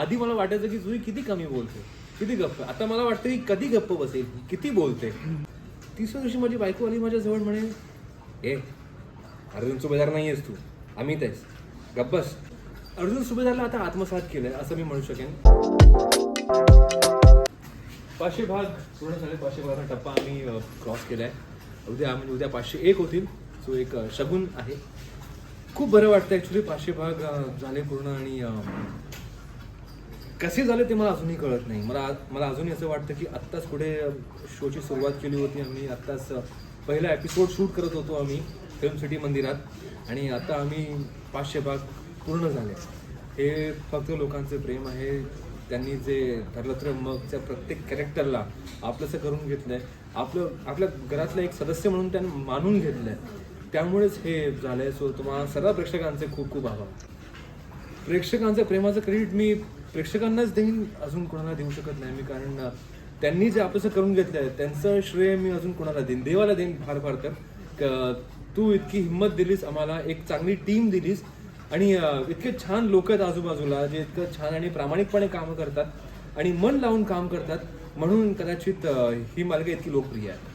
आधी मला वाटायचं की जुई किती कमी बोलते किती गप्प. आता मला वाटतं की कधी गप्प बसेल किती बोलते. तिसऱ्या दिवशी माझी बायको आली माझ्या जवळ म्हणे ए अर्जुन सुभेदार नाही आहेस तू अमित आहेस. गप्पस अर्जुन सुभेदारला आता आत्मसात केलंय असं मी म्हणू शकेन. पाचशे भाग पूर्ण झाले पाचशे भागाचा टप्पा आम्ही क्रॉस केलाय. उद्या म्हणजे उद्या पाचशे एक होतील सो एक शगुन आहे. खूप बरं वाटतं ॲक्च्युली पाचशे भाग झाले पूर्ण आणि कसे झाले ते मला अजूनही कळत नाही. मला मला अजूनही असं वाटतं की आत्ताच पुढे शोची सुरुवात केली होती. आम्ही आत्ताच पहिला एपिसोड शूट करत होतो आम्ही फिल्म सिटी मंदिरात. आणि आता आम्ही पाचशे भाग पूर्ण झाले. हे फक्त लोकांचे प्रेम आहे. त्यांनी जे ठरलं तर मगच्या प्रत्येक कॅरेक्टरला आपलंसं करून घेतलं आहे आपलं आपल्या घरातलं एक सदस्य म्हणून त्यांनी मानून घेतलं आहे त्यामुळेच हे झालं आहे सो तुम्हाला सर्व प्रेक्षकांचे खूप खूप आभार. प्रेक्षकांचं प्रेमाचं क्रेडिट मी प्रेक्षकांनाच देईन अजून कोणाला देऊ शकत नाही मी कारण त्यांनी जे आपलंसं करून घेतलं आहे त्यांचं श्रेय मी अजून कोणाला देईन देवाला देईन फार फार तर. तू इतकी हिंमत दिलीस आम्हाला एक चांगली टीम दिलीस आणि इतके छान लोक आहेत आजूबाजूला जे इतकं छान आणि प्रामाणिकपणे कामं करतात आणि मन लावून काम करतात म्हणून कदाचित ही मालिका इतकी लोकप्रिय आहे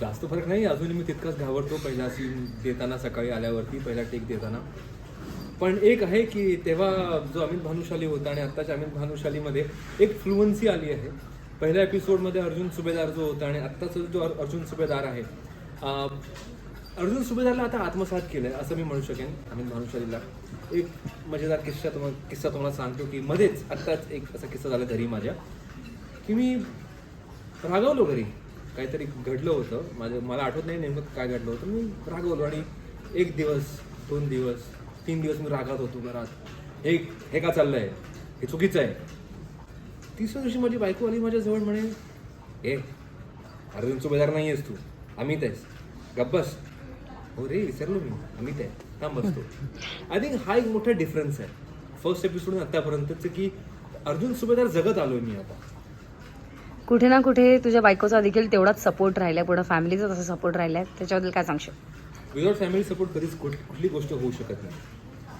जास्त फरक नाही अजूनही मी तितकाच घाबरतो पहिला सीन देताना सकाळी आल्यावरती पहिला टेक देताना. पण एक आहे की तेव्हा जो अमित भानुशाली होता आणि आत्ताच्या अमित भानुशालीमध्ये एक फ्लुअन्सी आली आहे. पहिल्या एपिसोडमध्ये अर्जुन सुभेदार जो होता आणि आत्ताचा जो अर्जुन सुभेदार आहे अर्जुन सुभेदारला आता आत्मसात केलं आहे असं मी म्हणू शकेन अमित भानुशालीला. एक मजेदार किस्सा तुम्हाला किस्सा तुम्हाला सांगतो की मध्येच आत्ताच एक असा किस्सा झाला घरी माझ्या की मी रागवलो घरी. काहीतरी घडलं होतं माझं मला आठवत नाही नेमकं काय घडलं होतं मी रागवलो आणि एक दिवस दोन दिवस तीन दिवस मी रागात होतो घरात. हे हे का चाललंय? हे चुकीचं आहे. तिसऱ्या दिवशी माझी बायको आली माझ्याजवळ म्हणे ए अर्जुन सुभेदार नाही आहेस तू. अमित आहेस. गप्पस हो रे विसरलो मी. अमित आहे. थांब बसतो. आय थिंक हा एक मोठा डिफरन्स आहे. फर्स्ट एपिसोड आतापर्यंतच की अर्जुन सुभेदार जगत आलोय मी आता. कुठे ना कुठे तुझ्या बायकोचा देखील तेवढाच सपोर्ट राहिलाय. पुढे फॅमिलीचा तसा सपोर्ट राहिलाय. त्याच्याबद्दल काय सांगशील? विदाउट फॅमिली सपोर्ट कधीच कुठ कुठली गोष्ट होऊ शकत नाही.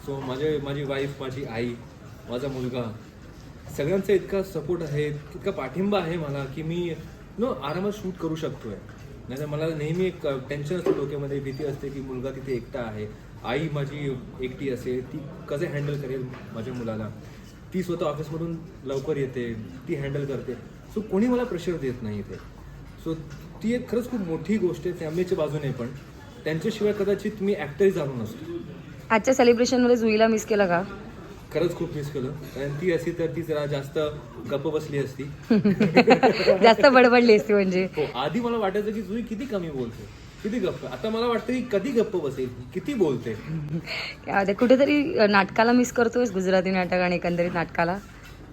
सो माझे माझी वाईफ माझी आई माझा मुलगा सगळ्यांचा इतका सपोर्ट आहे इतका पाठिंबा आहे मला की मी नो आरामात शूट करू शकतोय. नाही नाहीतर मला नेहमी एक टेन्शन असतं डोक्यामध्ये भीती असते की मुलगा तिथे एकटा आहे. आई माझी एकटी असेल ती कसं हँडल करेल माझ्या मुलाला? ती स्वतः ऑफिसमधून लवकर येते ती हँडल करते. सो कोणी मला प्रेशर देत नाही इथे. सो ती एक खरंच खूप मोठी गोष्ट आहे फॅमिलीच्या बाजूने पण. त्यांच्याशिवाय कदाचित मी ॲक्टरही झालो नसतो. आजच्या सेलिब्रेशनमध्ये जुईला मिस केलं का? खरंच खूप मिस केलं. कारण ती असती तर ती जरा जास्त गप्प बसली असती. जास्त बडबडली असती म्हणजे. हो आधी मला वाटायचं की जुई किती कमी बोलते किती गप्प. आता मला वाटतं की कधी गप्प बसेल किती बोलते. काय ते कुठेतरी नाटकाला मिस करतोयस गुजराती नाटक आणि एकंदरीत नाटकाला?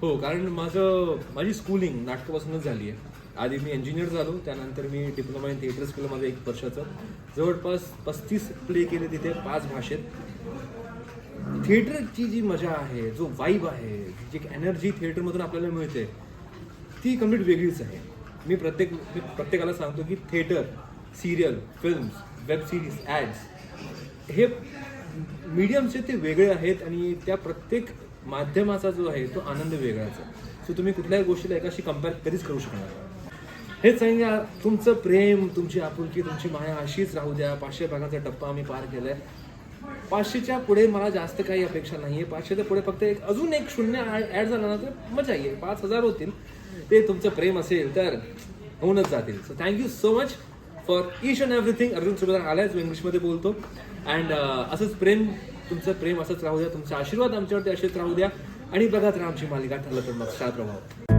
हो कारण माझं माझी स्कूलिंग नाटकापासूनच झाली आहे. आधी मी इंजिनियर झालो त्यानंतर मी डिप्लोमा इन थिएटर्स केलं माझं एक वर्षाचं. जवळपास पस्तीस प्ले केले तिथे पाच भाषेत. थिएटरची जी मजा आहे जो वाईब आहे जी एक एनर्जी थिएटरमधून आपल्याला मिळते ती कंप्लीट वेगळीच आहे. मी प्रत्येक मी प्रत्येकाला सांगतो की theatre serial films web series ads हे मीडियमचे ते वेगळे आहेत आणि त्या प्रत्येक माध्यमाचा जो आहे तो आनंद वेगळाच आहे. सो तुम्ही कुठल्याही गोष्टीला एकाशी कंपेअर कधीच करू शकणार हेच सांगा तुमचं प्रेम तुमची आपुलकी तुमची माया अशीच राहू द्या. पाचशे भागाचा टप्पा आम्ही पार केलाय. पाचशेच्या पुढे मला जास्त काही अपेक्षा नाहीये. पाचशेच्या पुढे फक्त एक अजून एक शून्य ऍड झाला ना तर मजा येईल. पाच हजार होतील. ते तुमचं प्रेम असेल तर होऊनच जातील. So thank you so much for each and everything Arjun Subhedar आलाय जो इंग्लिशमध्ये बोलतो. अँड uh, असंच प्रेम तुमचं प्रेम असंच राहू द्या. तुमचे आशीर्वाद आमच्यावरती असेच राहू द्या. आणि बघत राहा आमची मालिका ठरलं तर मग प्रभाव.